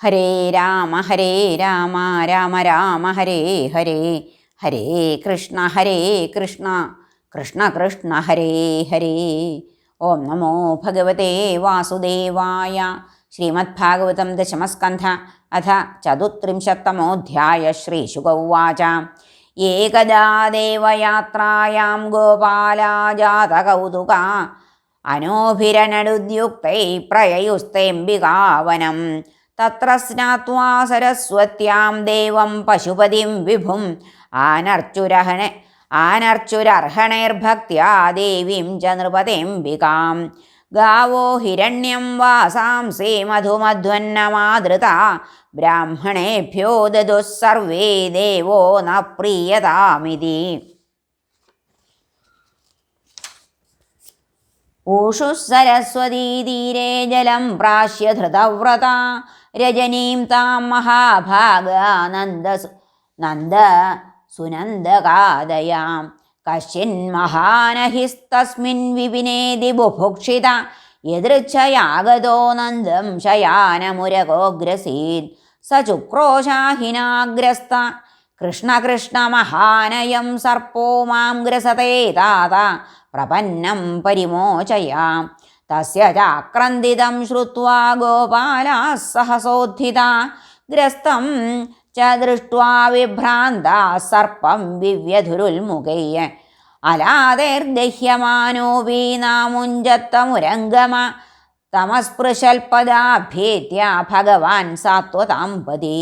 ഹരേ രാമ ഹരേ രാമ രാമ രാമ ഹരേ ഹരേ ഹരേ കൃഷ്ണ ഹരേ കൃഷ്ണ കൃഷ്ണ കൃഷ്ണ ഹരേ ഹരേ. ഓം നമോ ഭഗവതേ വാസുദേവായ ശ്രീമദ്ഭാഗവതം ദശമസ്കന്ധ അഥ ചതുത്രിംശത്തമോധ്യായ ശ്രീശുക ഉവാച ഏകദാ ദേവയാത്രായാം ഗോപാലാജാതകൗതുക അനോഭിരനടുദ്യുക്തൈ പ്രയയുസ്തേംബികാവനം. തത്ര സ്നാത്വാ സരസ്വത്യാം ദേവം പശുപതിം വിഭും. ആനർച്ചുരഹണ ആനർച്ചുരർഹണൈർഭക്യാ ദേവീം ച നൃപതേംബികാം. ഗാവോ ഹിരണ്യം വാസാംസി മധുമധ്വന്നമാദൃത ബ്രാഹ്മണേഭ്യോ ദദുഃ സർവേ ദേവോ ന പ്രീയതാമിതി. ഊഷു സരസ്വതീതീരേ ജലം പ്രാശ്യ ധൃതവ്രത. രജനീം താം മഹാഭാഗാനന്ദ നന്ദ സുനന്ദകാദയാം കശ്ചിന്മഹാനഹിസ്തസ്മിൻ വിപിനേതി ബുഭുക്ഷിത എതൃച്ഛയാഗതോ നന്ദം ശയാനമുരകോഗ്രസീത് സ ചുക്രോശാഹിനാഗ്രസ്ത കൃഷ്ണകൃഷ്ണ കൃഷ്ണ മഹാനയം സർപ്പോ മാം ഗ്രസതേ താത. പ്രപന്നം പരിമോചയാം. തസ്യ ചാക്രന്ദിതം ശ്രുത്വാ ഗോപാലാः സഹസോദ്ധിത. ഗ്രസ്തം ച ദൃഷ്ട്വാ വിഭ്രാന്ത സർപ്പം വിവ്യധുരുൽമുഖൈ അലാതൈർദഹ്യമാനോപി നാമുഞ്ചത്തമുരംഗമ തമസ്പൃശൽപദാഭ്യേത്യ ഭഗവാൻ സാത്വതാമ്പതി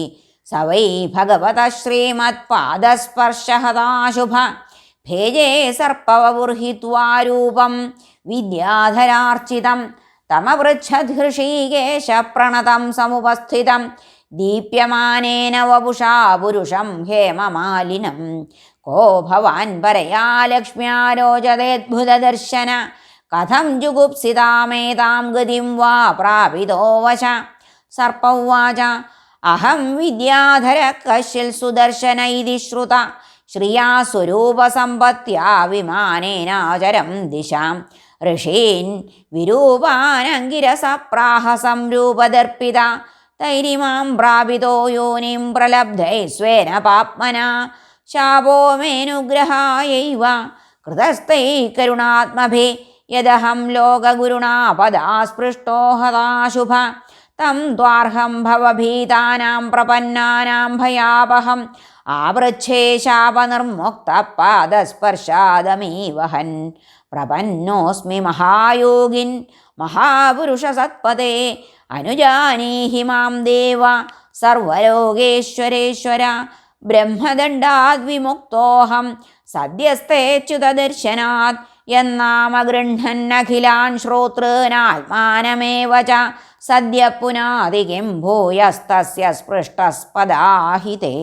സ വൈ ഭഗവത ശ്രീമത്പാദസ്പർശഹതാശുഭ ഭേജേ സർപ്പവബുർഹിത്വാരൂപം വിദ്യാധരാർച്ചിതം തമപൃച്ഛധൃഷീകേശ പ്രണതം സമുപസ്ഥിതം ദീപ്യമാനേന വപുഷാ പുരുഷം ഹേമമാലിനം. കോ ഭവാൻ പരയാ ലക്ഷ്മ്യാരോചതേദ്ഭുതദർശന. കഥം ജുഗുപ്സിതാമേതാം ഗതിം വാ പ്രാപിതോ വശ. സർപ്പവാച. അഹം വിദ്യാധര കശ്യൽ സുദർശന ഇതി ശ്രുത. ശ്രിയാ സ്വരൂപസമ്പത്യാ വിമാനേനാചരം ദിശാം. ഋഷീൻ വിരൂപാനങ്കിരസ പ്രാഹ സംരൂപദർപ്പിത തൈരിമാം പ്രാപിതോ യോനിം പ്രലബ്ധൈ സ്വേന പാപ്മന. ശാപോ മേനുഗ്രഹായൈവ. കൃതസ്ഥൈ കരുണാത്മഭേ. യദഹം ലോകഗുരുണാ പദാസ്പൃഷ്ടോ ഹതാശുഭ. തം ത്വാർഹം ഭവഭീതാനാം പ്രപന്നാനാം ഭയാപഹം. ആവൃച്ഛേ ശാപനിർമുക്ത പാദസ്പർശാദമീവഹൻ പ്രപന്നോസ്മി മഹായോഗിൻ മഹാപുരുഷ സത്പദേ അനുജാനീഹി മാം ദേവ. സർവലോകേശ്വരേശ്വര. ബ്രഹ്മദണ്ഡാദ്വിമുക്തോഹം. സദ്യസ്തേച്യുതദർശനാത് എന്നാമഗൃഹന്നഖിലാൻ ശ്രോതൃനാത്മാനമേവ ച സദ്യ പുനാതികിം ഭൂയസ്തസ്യ സ്പൃഷ്ടസ്പദാഹിതേ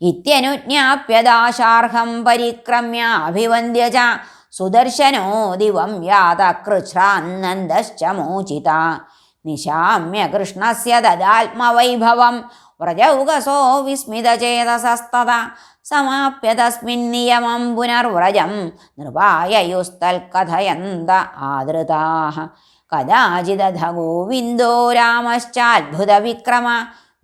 ഇത്യനുജ്ഞാപ്യദാശാർഹം പരിക്രമ്യാഭിവന്ദ്യ ച. സുദർശനോ ദിവം യാത കൃച്ഛ്രാന്നന്ദശ്ച മോചിത. നിശാമ്യ കൃഷ്ണസ്യ ദദാത്മവൈഭവം. വ്രജൗകസോ വിസ്മിതചേതസസ്തത സമാപ്യ തസ്മിൻ നിയമം പുനർവ്രജം. നൃപായയുസ്തൽക്കഥയന്ത ആദൃതാ കഥാചിദധ ഗോവിന്ദോ രാമശ്ചാത്ഭുതവിക്രമ.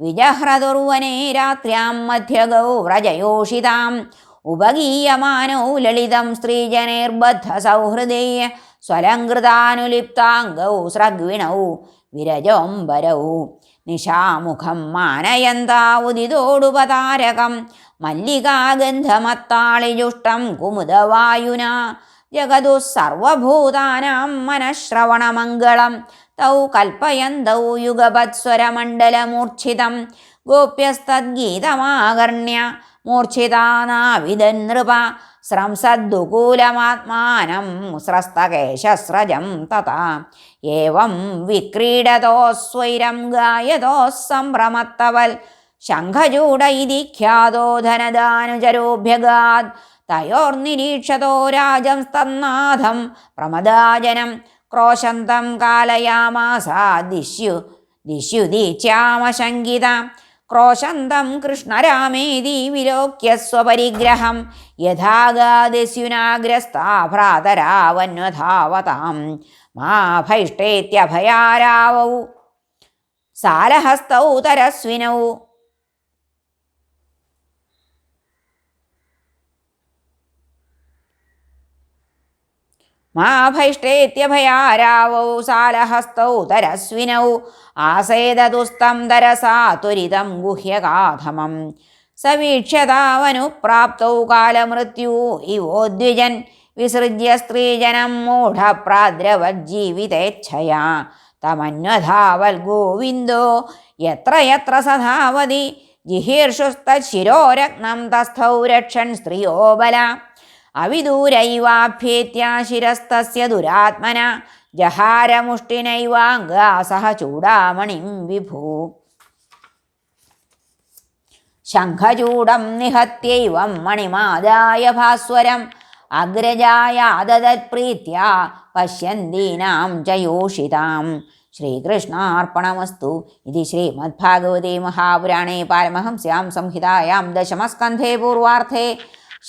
വിജഹ്രതുർവനെ രാത്ര്യാം മധ്യഗൗ വ്രജയോഷിതാം. ഉപഗീയമാനോ ലളിതം സ്ത്രീജനൈർബദ്ധസൗഹൃദേ സ്വലങ്കൃതാനുലിപ്താംഗൗ സ്രഗ്വിണൗ വിരജോംബരൗ. നിശാമുഖം മാനയന്താവുദിതോടുപതാരകം മല്ലികാഗന്ധമത്താളിജുഷ്ടം കുമുദവായുന. ജഗതു സർവഭൂതാനാം മനഃശ്രവണമംഗളം തൗ കൽപ്പയന്തൗ യുഗപത്സ്വരമണ്ഡലമൂർച്ഛിതം. ഗോപ്യസ്തദ്ഗീതമാകർണ്യ മൂർച്ഛിതാനാവിദൻ നൃപ സ്രംസദ്ദുകൂലമാത്മാനം സ്രസ്തകേശസ്രജം തഥാ. ഏവം വിക്രീഡതോ സ്വൈരം ഗായതോ സംഭ്രമത്തവൽ ശംഖചൂട ഇതി ഖ്യാതോ ധനദാനുജരോഭ്യഗാദ് തയോർനിരീക്ഷതോ രാജം സ്തന്നാഥം പ്രമദാജനം. ക്രോശന്തം കാലയാമാസ ദിശ്യു ദിശ്യുദീച്യാമശങ്കിത ക്രോശന്തം കൃഷ്ണരാമേതി വിലോക്യ സ്വപരിഗ്രഹം യഥാഗാദിസ്യുനാഗ്രസ്താ ഭ്രാതരാവന്വധാവതാം മാ ഭൈഷ്ടേത്യഭയാരാവൗ സാലഹസ്തൗ തരസ്വിനൗ മാ ഭൈഷ്ടേത്യഭയാരാവൗ സാലഹസ്തൗ തരസ്വിനൗ ആസേദതുസ്തം തരസാ ത്വരിതം ഗുഹ്യകാധമം സവീക്ഷ്യതാവനുപ്രാപ്തൗ കാലമൃത്യു ഇവോദ്വിജൻ വിസൃജ്യ സ്ത്രീജനം മൂഢപ്രാദ്രവജ്ജീവിതേച്ഛയാ. തമന്വധാവൽ ഗോവിന്ദോ യത്ര യത്ര സധാവതി ജിഹീർഷുസ്തശിരോരത്നം തസ്ഥൗ രക്ഷൻ സ്ത്രിയോ ബല അവിദൂരൈവാഭ്യേത്യ ശിരസ്തസ്യ ദുരാത്മന. ജഹാരമുഷ്ടിനൈവാംഗാസഹ ചൂടാമണിം വിഭൂ. ശംഖചൂടം നിഹത്യൈവം മണിമാദായ ഭാസ്വരം. അഗ്രജായാദത്പ്രീത്യ പശ്യന്തീനാം ചയോഷിതാം യോഷിതാം ശ്രീകൃഷ്ണാർപ്പണമസ്തു. ഇത് ശ്രീമദ്ഭാഗവതേ മഹാപുരാണേ പാരമഹംസ്യാം സംഹിതായാം ദശമസ്കന്ധേ പൂർവാർത്ഥേ.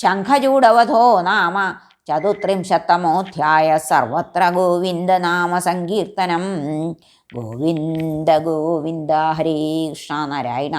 ശംഖചൂഡവധോ നാമ ചതുത്രിംശത്തമോധ്യായ സർവത്ര ഗോവിന്ദനാമ സങ്കീർത്തനം. ഗോവിന്ദ ഗോവിന്ദ ഹരേ കൃഷ്ണ നാരായണ.